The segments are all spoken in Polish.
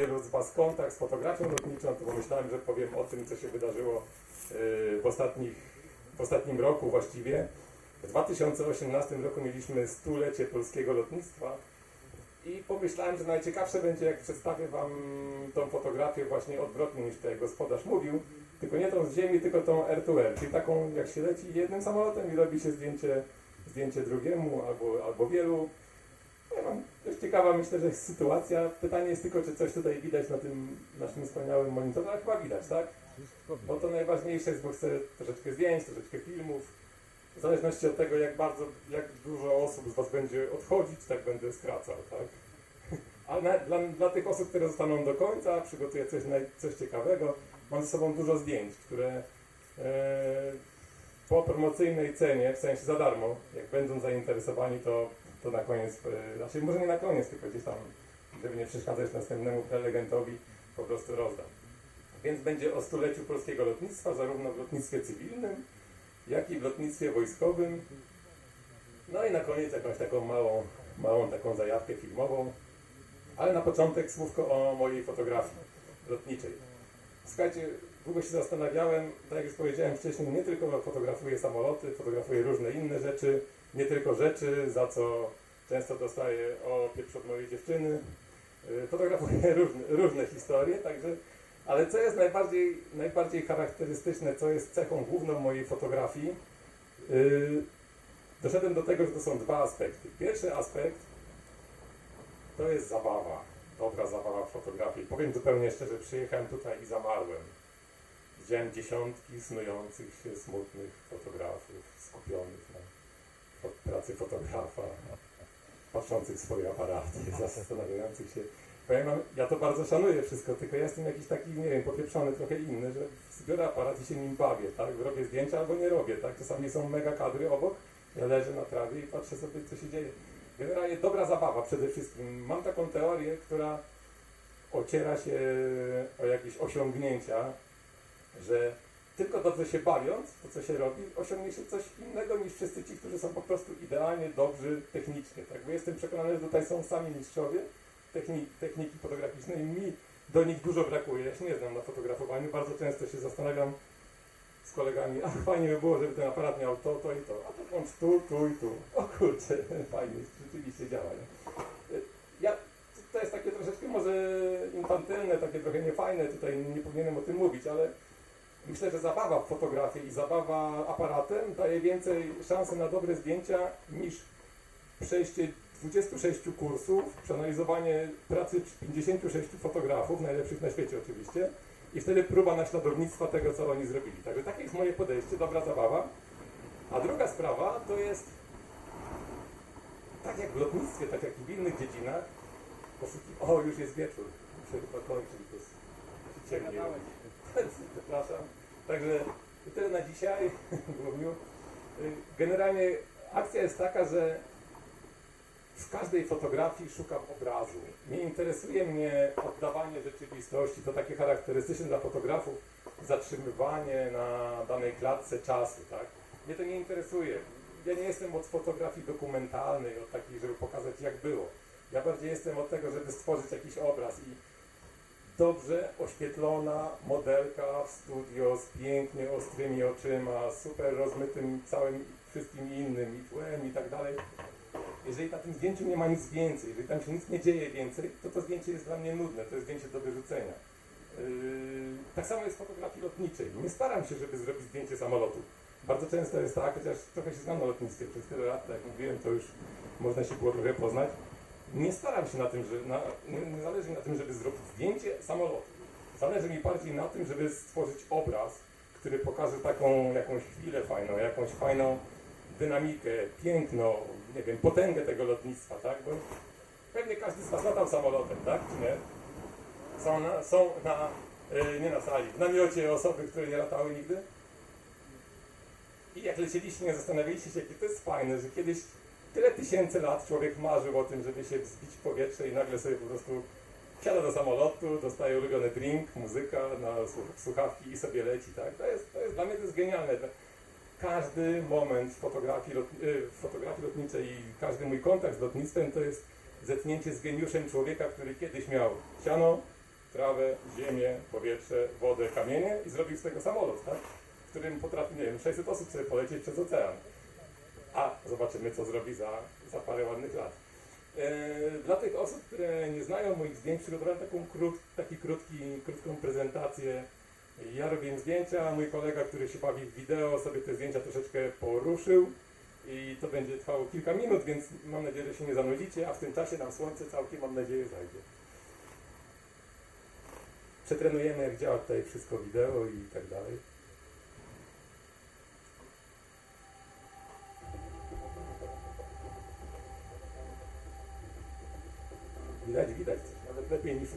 wielu z Was kontakt z fotografią lotniczą, to pomyślałem, że powiem o tym, co się wydarzyło yy, w, ostatnich, w ostatnim roku właściwie. W 2018 roku mieliśmy stulecie polskiego lotnictwa i pomyślałem, że najciekawsze będzie, jak przedstawię Wam tą fotografię właśnie odwrotnie niż tutaj gospodarz mówił, tylko nie tą z ziemi, tylko tą R2R, czyli taką jak się leci jednym samolotem i robi się zdjęcie, zdjęcie drugiemu albo, albo wielu. Ciekawa myślę, że jest sytuacja. Pytanie jest tylko, czy coś tutaj widać na tym naszym wspaniałym monitorze, ale chyba widać, tak? Bo to najważniejsze jest, bo chcę troszeczkę zdjęć, troszeczkę filmów. W zależności od tego, jak bardzo, jak dużo osób z Was będzie odchodzić, tak będę skracał, tak? A na, dla, dla tych osób, które zostaną do końca, przygotuję coś, coś ciekawego. Mam ze sobą dużo zdjęć, które e, po promocyjnej cenie, w sensie za darmo, jak będą zainteresowani, to, to na koniec, e, znaczy może nie na koniec, tylko gdzieś tam, żeby nie przeszkadzać następnemu prelegentowi, po prostu rozdam. Więc będzie o stuleciu polskiego lotnictwa, zarówno w lotnictwie cywilnym, jak i w lotnictwie wojskowym. No i na koniec jakąś taką małą, małą taką zajawkę filmową. Ale na początek słówko o mojej fotografii lotniczej. Słuchajcie, długo się zastanawiałem, tak jak już powiedziałem wcześniej, nie tylko fotografuję samoloty, fotografuję różne inne rzeczy, nie tylko rzeczy, za co często dostaję o pieprz od mojej dziewczyny. Yy, Fotografuję różne, różne historie, także ale co jest najbardziej, najbardziej charakterystyczne, co jest cechą główną mojej fotografii, yy, doszedłem do tego, że to są dwa aspekty. Pierwszy aspekt to jest zabawa, dobra zabawa w fotografii. Powiem zupełnie szczerze, przyjechałem tutaj i zamarłem. Widziałem dziesiątki snujących się smutnych fotografów, skupionych na pracy fotografa, patrzących w swoje aparaty, zastanawiających się. Powiem wam, ja to bardzo szanuję wszystko, tylko ja jestem jakiś taki, nie wiem, popieprzony trochę inny, że zbiorę aparat i się nim bawię, tak? Robię zdjęcia albo nie robię, tak? Czasami są mega kadry obok, ja leżę na trawie i patrzę sobie, co się dzieje. Generalnie dobra zabawa przede wszystkim. Mam taką teorię, która ociera się o jakieś osiągnięcia, że tylko dobrze się bawiąc, to co się robi, osiągnie się coś innego niż wszyscy ci, którzy są po prostu idealnie dobrzy technicznie. Tak? Bo jestem przekonany, że tutaj są sami mistrzowie techni techniki fotograficznej. Mi do nich dużo brakuje. Ja się nie znam na fotografowaniu. Bardzo często się zastanawiam z kolegami, a fajnie by było, żeby ten aparat miał to, to i to. A to włącz tu, tu i tu. O kurczę, fajnie, rzeczywiście działa. Nie? Ja, to jest takie troszeczkę może infantylne, takie trochę niefajne, tutaj nie powinienem o tym mówić, ale myślę, że zabawa w fotografię i zabawa aparatem daje więcej szansy na dobre zdjęcia niż przejście 26 kursów, przeanalizowanie pracy 56 fotografów, najlepszych na świecie oczywiście, i wtedy próba naśladownictwa tego, co oni zrobili. Także takie jest moje podejście, dobra zabawa. A druga sprawa to jest, tak jak w lotnictwie, tak jak i w innych dziedzinach, poszuki... O, już jest wieczór, muszę chyba kończyć, bo jest- ciemniej. Przepraszam. Także tyle na dzisiaj, Generalnie akcja jest taka, że w każdej fotografii szukam obrazu. Nie interesuje mnie oddawanie rzeczywistości. To takie charakterystyczne dla fotografów zatrzymywanie na danej klatce czasu, tak? Mnie to nie interesuje. Ja nie jestem od fotografii dokumentalnej, od takiej, żeby pokazać jak było. Ja bardziej jestem od tego, żeby stworzyć jakiś obraz i dobrze oświetlona modelka w studio z pięknie ostrymi oczyma, super rozmytym całym wszystkim innym i tłem i tak dalej. Jeżeli na tym zdjęciu nie ma nic więcej, jeżeli tam się nic nie dzieje więcej, to to zdjęcie jest dla mnie nudne, to jest zdjęcie do wyrzucenia. Yy, tak samo jest w fotografii lotniczej. Nie staram się, żeby zrobić zdjęcie samolotu. Bardzo często jest tak, chociaż trochę się znam na lotnictwie przez tyle lat, tak jak mówiłem, to już można się było trochę poznać. Nie staram się na tym, że na, nie, nie zależy mi na tym, żeby zrobić zdjęcie samolotu. Zależy mi bardziej na tym, żeby stworzyć obraz, który pokaże taką jakąś chwilę fajną, jakąś fajną dynamikę, piękno, nie wiem, potęgę tego lotnictwa, tak? Bo pewnie każdy z Was latał samolotem, tak? Czy nie? Są na, są na y, nie na sali, w namiocie osoby, które nie latały nigdy. I jak lecieliście, nie zastanawialiście się, jakie to jest fajne, że kiedyś tyle tysięcy lat człowiek marzył o tym, żeby się wzbić w powietrze i nagle sobie po prostu wsiada do samolotu, dostaje ulubiony drink, muzyka na słuch- słuchawki i sobie leci, tak? To jest, to jest dla mnie to jest genialne. Każdy moment fotografii, lot, y, fotografii lotniczej i każdy mój kontakt z lotnictwem to jest zetknięcie z geniuszem człowieka, który kiedyś miał siano, trawę, ziemię, powietrze, wodę, kamienie i zrobił z tego samolot, tak? w którym potrafi, nie wiem, 600 osób sobie polecieć przez ocean. A zobaczymy, co zrobi za, za parę ładnych lat. E, Dla tych osób, które nie znają moich zdjęć, przygotowałem taką krót, taki krótki, krótką prezentację. Ja robiłem zdjęcia, mój kolega, który się bawi w wideo, sobie te zdjęcia troszeczkę poruszył i to będzie trwało kilka minut, więc mam nadzieję, że się nie zanudzicie, a w tym czasie nam słońce całkiem, mam nadzieję, zajdzie. Przetrenujemy, jak działa tutaj wszystko wideo i tak dalej. Widać, widać coś, nawet lepiej niż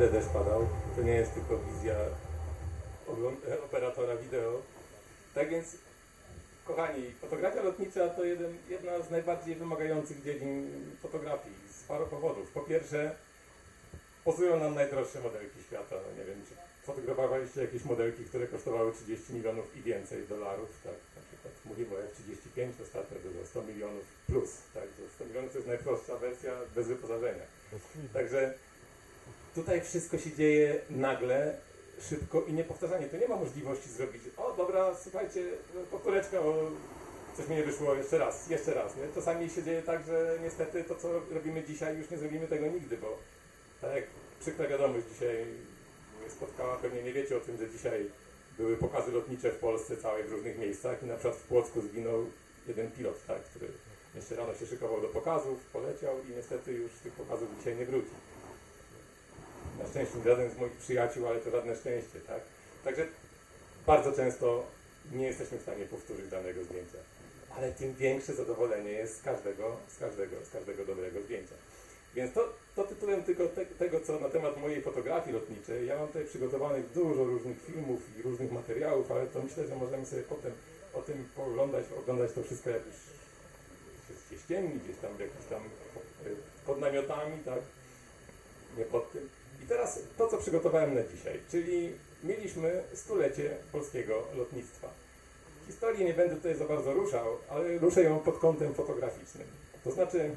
naprawdę deszcz padał. To nie jest tylko wizja e, operatora wideo. Tak więc, kochani, fotografia lotnicza to jeden, jedna z najbardziej wymagających dziedzin fotografii z paru powodów. Po pierwsze, pozują nam najdroższe modelki świata. No nie wiem, czy fotografowaliście jakieś modelki, które kosztowały 30 milionów i więcej dolarów, tak? Na przykład mówimy o F-35, ostatnio było 100 milionów plus, tak? To 100 milionów to jest najprostsza wersja bez wyposażenia. Także tutaj wszystko się dzieje nagle, szybko i niepowtarzanie. Tu nie ma możliwości zrobić, o dobra, słuchajcie, no, powtóreczka, o, coś mi nie wyszło, jeszcze raz, jeszcze raz. Nie? Czasami się dzieje tak, że niestety to, co robimy dzisiaj, już nie zrobimy tego nigdy, bo tak jak przykra wiadomość dzisiaj mnie spotkała, pewnie nie wiecie o tym, że dzisiaj były pokazy lotnicze w Polsce, całej w różnych miejscach i na przykład w Płocku zginął jeden pilot, tak, który jeszcze rano się szykował do pokazów, poleciał i niestety już tych pokazów dzisiaj nie wróci. Na szczęście żaden z moich przyjaciół, ale to żadne szczęście, tak? Także bardzo często nie jesteśmy w stanie powtórzyć danego zdjęcia. Ale tym większe zadowolenie jest z każdego, z każdego, z każdego dobrego zdjęcia. Więc to, to tytułem tylko te, tego, co na temat mojej fotografii lotniczej. Ja mam tutaj przygotowanych dużo różnych filmów i różnych materiałów, ale to myślę, że możemy sobie potem o tym pooglądać, oglądać to wszystko jak już się, ściemni, gdzieś tam jakiś tam y, pod namiotami, tak? Nie pod tym. I teraz to, co przygotowałem na dzisiaj, czyli mieliśmy stulecie polskiego lotnictwa. Historii nie będę tutaj za bardzo ruszał, ale ruszę ją pod kątem fotograficznym. To znaczy,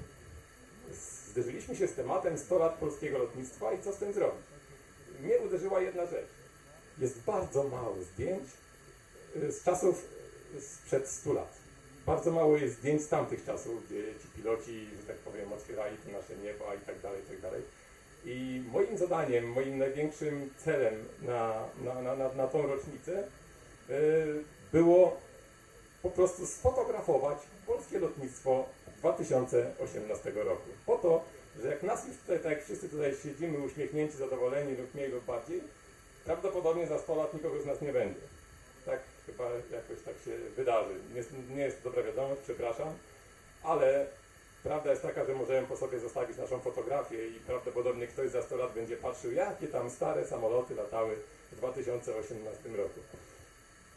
zderzyliśmy się z tematem 100 lat polskiego lotnictwa i co z tym zrobić. Mnie uderzyła jedna rzecz. Jest bardzo mało zdjęć y, z czasów sprzed 100 lat. Bardzo mało jest zdjęć z tamtych czasów, gdzie ci piloci, że tak powiem, otwierali te nasze nieba i tak dalej, i tak dalej. I moim zadaniem, moim największym celem na, na, na, na, na tą rocznicę y, było po prostu sfotografować polskie lotnictwo 2018 roku. Po to, że jak nas już tutaj, tak jak wszyscy tutaj siedzimy uśmiechnięci, zadowoleni lub mniej lub bardziej, prawdopodobnie za 100 lat nikogo z nas nie będzie. Tak chyba jakoś tak się wydarzy. Nie jest, nie jest to dobra wiadomość, przepraszam, ale prawda jest taka, że możemy po sobie zostawić naszą fotografię i prawdopodobnie ktoś za 100 lat będzie patrzył, jakie tam stare samoloty latały w 2018 roku.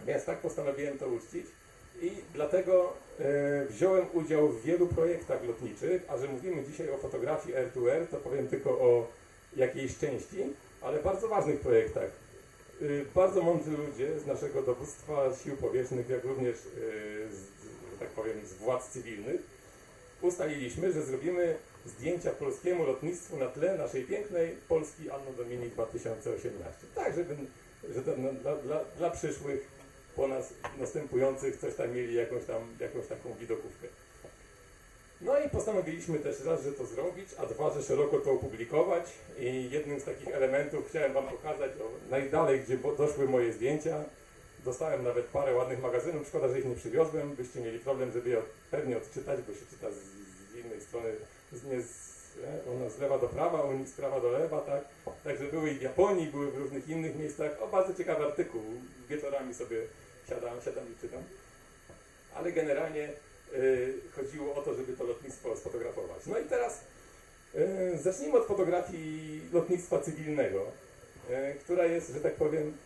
Więc tak postanowiłem to uczcić i dlatego e, wziąłem udział w wielu projektach lotniczych, a że mówimy dzisiaj o fotografii air-to-air, to powiem tylko o jakiejś części, ale bardzo ważnych projektach. Y, Bardzo mądrzy ludzie z naszego dowództwa sił powietrznych, jak również, y, z, tak powiem, z władz cywilnych, ustaliliśmy, że zrobimy zdjęcia polskiemu lotnictwu na tle naszej pięknej Polski Anno Domini 2018. Tak, żeby że to, no, dla, dla, dla przyszłych po nas następujących coś tam mieli jakąś tam, jakąś taką widokówkę. No i postanowiliśmy też raz, że to zrobić, a dwa, że szeroko to opublikować i jednym z takich elementów chciałem Wam pokazać o, najdalej, gdzie doszły moje zdjęcia. Dostałem nawet parę ładnych magazynów, szkoda, że ich nie przywiozłem, byście mieli problem, żeby je pewnie odczytać, bo się czyta z, z innej strony, z, nie z, e, u nas z lewa do prawa, u nich z prawa do lewa, tak? Także były i w Japonii, były w różnych innych miejscach. O, bardzo ciekawy artykuł, wieczorami sobie siadam, siadam i czytam. Ale generalnie y, chodziło o to, żeby to lotnictwo sfotografować. No i teraz y, zacznijmy od fotografii lotnictwa cywilnego, która jest, że tak powiem,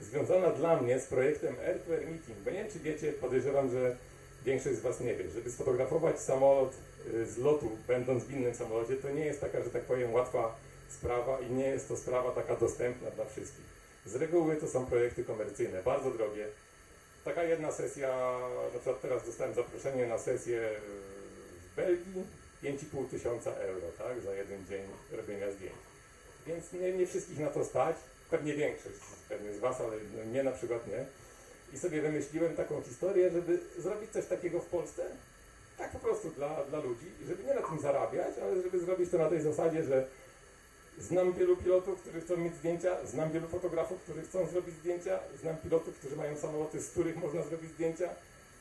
związana dla mnie z projektem Air Meeting. Bo nie wiem, czy wiecie, podejrzewam, że większość z Was nie wie, żeby sfotografować samolot y, z lotu, będąc w innym samolocie, to nie jest taka, że tak powiem, łatwa sprawa i nie jest to sprawa taka dostępna dla wszystkich. Z reguły to są projekty komercyjne, bardzo drogie. Taka jedna sesja, na przykład teraz dostałem zaproszenie na sesję y, w Belgii, 5,5 tysiąca euro, tak, za jeden dzień robienia zdjęć. Więc nie, nie wszystkich na to stać, pewnie większość pewnie z Was, ale mnie na przykład nie. I sobie wymyśliłem taką historię, żeby zrobić coś takiego w Polsce, tak po prostu dla, dla ludzi, żeby nie na tym zarabiać, ale żeby zrobić to na tej zasadzie, że Znam wielu pilotów, którzy chcą mieć zdjęcia, znam wielu fotografów, którzy chcą zrobić zdjęcia, znam pilotów, którzy mają samoloty, z których można zrobić zdjęcia.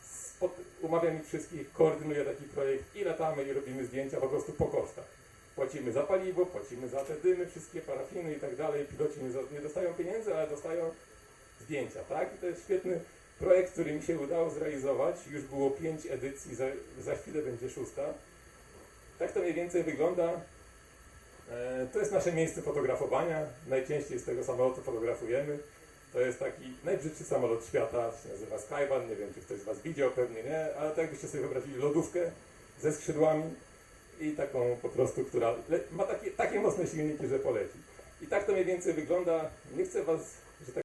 Spot, umawiam ich wszystkich, koordynuję taki projekt i latamy i robimy zdjęcia po prostu po kosztach. Płacimy za paliwo, płacimy za te dymy, wszystkie parafiny i tak dalej. Piloci nie, dostają pieniędzy, ale dostają zdjęcia, tak? I to jest świetny projekt, który mi się udało zrealizować. Już było pięć edycji, za, za chwilę będzie szósta. Tak to mniej więcej wygląda. E, To jest nasze miejsce fotografowania. Najczęściej z tego samolotu fotografujemy. To jest taki najbrzydszy samolot świata, się nazywa Skyban. Nie wiem, czy ktoś z Was widział, pewnie nie, ale tak jakbyście sobie wyobrazili lodówkę ze skrzydłami i taką po prostu, która ma takie, takie mocne silniki, że poleci. I tak to mniej więcej wygląda. Nie chcę Was, że tak